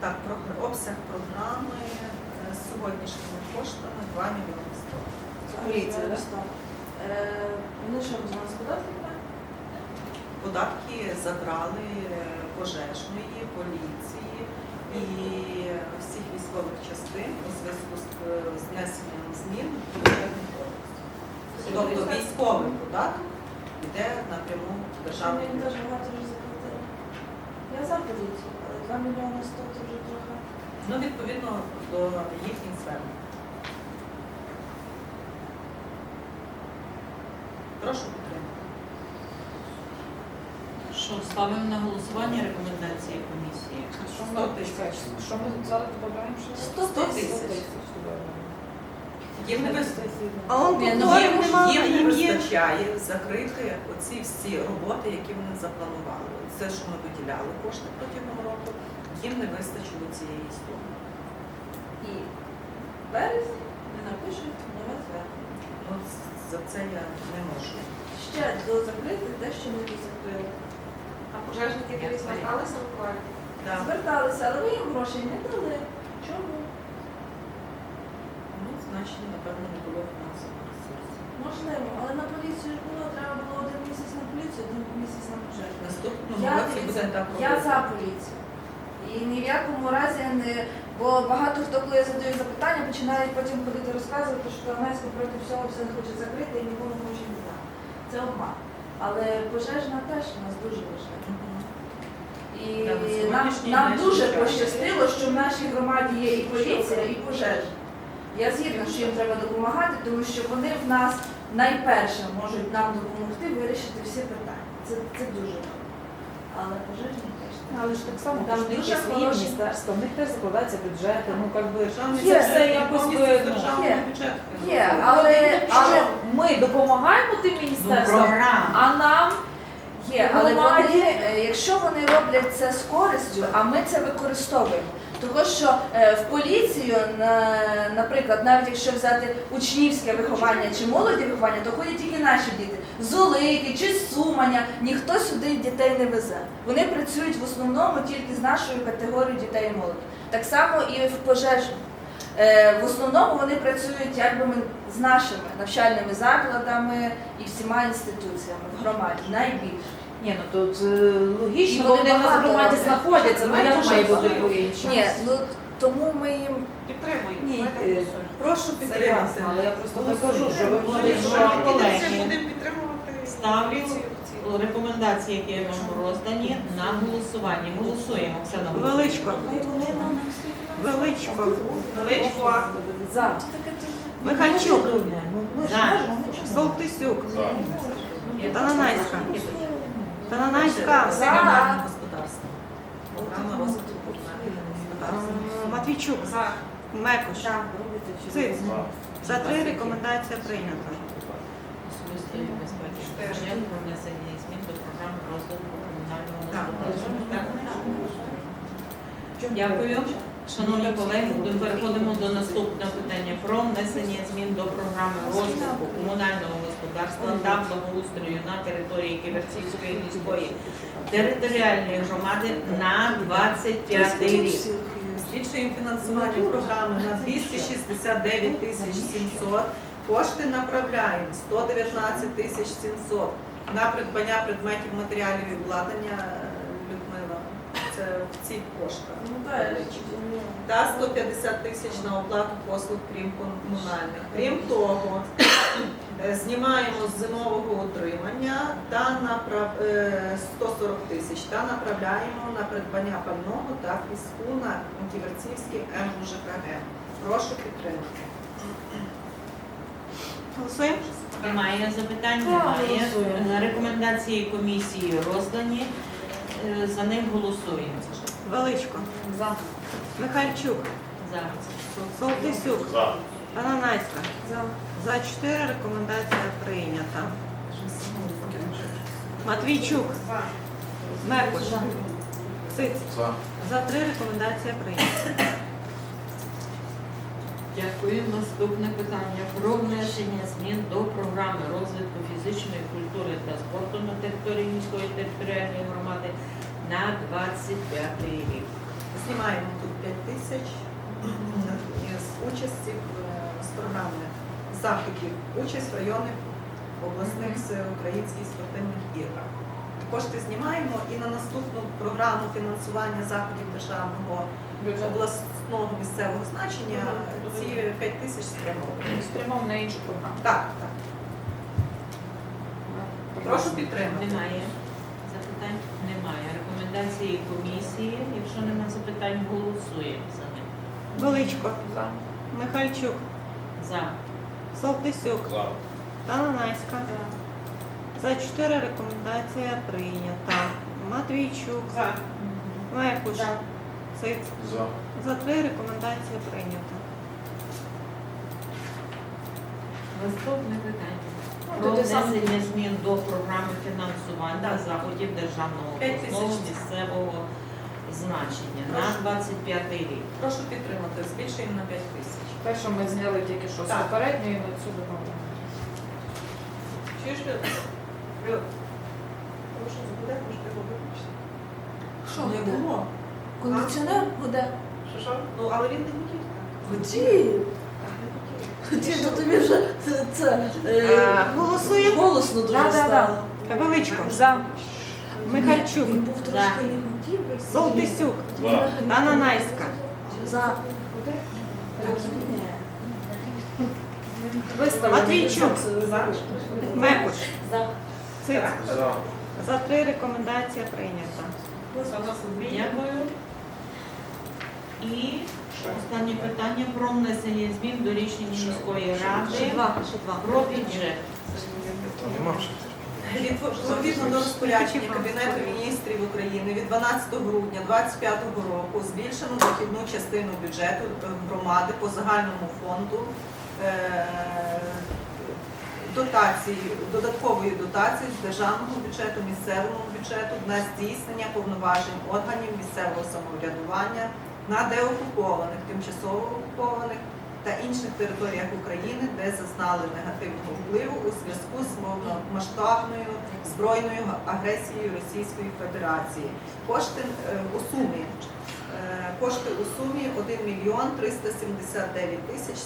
Так, обсяг програми е, з сьогоднішніми коштами 2 мільйони 100. Поліція, так? Е, Вони що, з нас податки? Податки забрали пожежної, поліції і всіх військових частин у зв'язку з е, внесенням змін до бюджетних кодексів. Тобто військовий податок йде напряму в державний Він бюджет. дуже багато вже заплатили. Я за поліцію, але 2 мільйони 100 це вже трохи. Ну, відповідно до їхніх звернень. Прошу підтримати. Що, ставимо на голосування рекомендації комісії? Що 100 тисяч. Що ми зараз додаємо ще? 100 тисяч. Їм не Їм, їм не вистачає закрити оці всі роботи, які вони запланували. Це, що ми виділяли кошти протягом року, їм не вистачило цієї суми. І в березні ми напишемо нове звернення. Ну, за це я не можу. Ще до закрити те, що ми не закрили. А пожежники зверталися буквально? Да. Зверталися, але ви їм грошей не дали. Чому? Значить, напевно, не було фінансових ресурсів. Можливо, але на поліцію ж було, треба було один місяць на поліцію, один місяць на пожежу. В наступному Я, році буде так я за поліцію. І ні в якому разі не. Бо багато хто, коли я задаю запитання, починають потім ходити розказувати, що Кам'янська проти всього все хоче закрити і нікому гроші не дати. Це обман. Але пожежна теж у нас дуже важлива. І нам, нам дуже пощастило, що в нашій громаді є і поліція, і пожежа. Я згідна, що їм треба допомагати, тому що вони в нас найперше можуть нам допомогти вирішити всі питання. Це, це дуже добре. Але пожежні теж. так. Але ж так само, Там дуже є свої хороші- міністерства, в них теж закладаються бюджети, ну як би Державний це і якось би, ну, державного є. бюджету. Є, але, але, що ми допомагаємо тим Ну, міністерствам, програма. а нам є, але вони, е, якщо вони роблять це з користю, а ми це використовуємо. Того, що е, в поліцію, на- наприклад, навіть якщо взяти учнівське виховання чи молоді виховання, то ходять тільки наші діти. З Олики чи з Суманя, ніхто сюди дітей не везе. Вони працюють в основному тільки з нашою категорією дітей і молоді. Так само і в пожежі. Е, В основному вони працюють якби ми з нашими навчальними закладами і всіма інституціями в громаді найбільше. Ні, ну тут е, логічно, І бо вони вони в нас громаді роблять. знаходяться, ну як дуже має бути багато. по-іншому? Ні, ну тому ми їм Підтримуємо. Ні, Давайте е, голосуємо. Прошу підтримати. але я просто не кажу, що ви колеги, Будемо підтримувати Ставлю рекомендації, які нам роздані, на голосування. Голосуємо. Оксана Величко. Величко. Величко. за. Михальчук. За. Солтисюк. Тананайська. Тананайська. За. Комунальне господарство. Програма розвитку комунального господарства. М, Матвійчук. Мекош. Циц. За три рекомендація прийнята. Особистої безпеки про внесення змін до програми розвитку комунального господарства. Дякую. Шановні колеги, ми переходимо до наступного питання про внесення змін до програми розвитку комунального господарства та благоустрою на території Ківерцівської міської територіальної громади на 25 рік. Збільшуємо фінансування програми на 269 тисяч 700. Кошти направляємо 119 тисяч 700 на придбання предметів матеріалів і обладнання Людмила. Це в цих коштах. Ну, Та 150 тисяч на оплату послуг крім комунальних. Крім того, знімаємо з зимового утримання та направ... е, 140 тисяч та направляємо на придбання пального та піску на Ківерцівський МУЖКГ. Прошу підтримати. Голосуємо? Немає запитань, немає. Рекомендації комісії роздані. Е, За них голосуємо. Величко. За. Михальчук. За. Солтисюк. Тананайська. За. За чотири рекомендація прийнята. Матвійчук. Мекош. Циц. За три рекомендація прийнята. Дякую. Наступне питання про внесення змін до програми розвитку фізичної культури та спорту на території міської територіальної громади на 25 рік. Знімаємо тут 5 тисяч з участі в, е, з програми заходів, участь в районних обласних всеукраїнських спортивних іграх. Кошти знімаємо і на наступну програму фінансування заходів державного обласного місцевого значення ці 5 тисяч спрямовуємо. Спрямов на іншу програму. Так, так. Прошу підтримати. Немає запитань? Немає. Рекомендації комісії. Якщо немає запитань, голосуємо за них. Величко, За. Михальчук, За. Солтисюк, Тананайська. За чотири рекомендація прийнята. Матвійчук, Мекуш, Циц. За три рекомендація прийнята. Наступне питання. Ну, Про внесення змін до програми фінансування заходів державного обласного місцевого значення на 25 рік. Прошу підтримати. Збільшуємо на 5 тисяч. Те, що ми зняли тільки що з Так. попередньої на цю додаємо. Чуєш, Люд? Люд? Прошу, буде, може, ти виключити. Що Не буде? було. Кондиціонер буде? Що, що? Ну, але він не хотів так. Хотів. Хотів, то тобі вже це, це е, Голосуємо. голосно дуже Да-да-да. стало. Величко. За. Михальчук, Він був трошки За. не хотів. Солтисюк, Тананайська. За. Матвійчук. За. Мекуш, За. За три рекомендація прийнята. Дякую. І останнє питання про внесення змін до рішення міської ради про бюджет. Відповідно до розпорядження Кабінету міністрів України від 12 грудня 2025 року збільшено дохідну частину бюджету е, громади по загальному фонду е, дотації, додаткової дотації з державного бюджету, місцевому бюджету на здійснення повноважень органів місцевого самоврядування на деокупованих, тимчасово окупованих та інших територіях України, де зазнали негативного впливу у зв'язку з повномасштабною збройною агресією Російської Федерації. Кошти е, у сумі е, кошти у сумі 1 мільйон 379 тисяч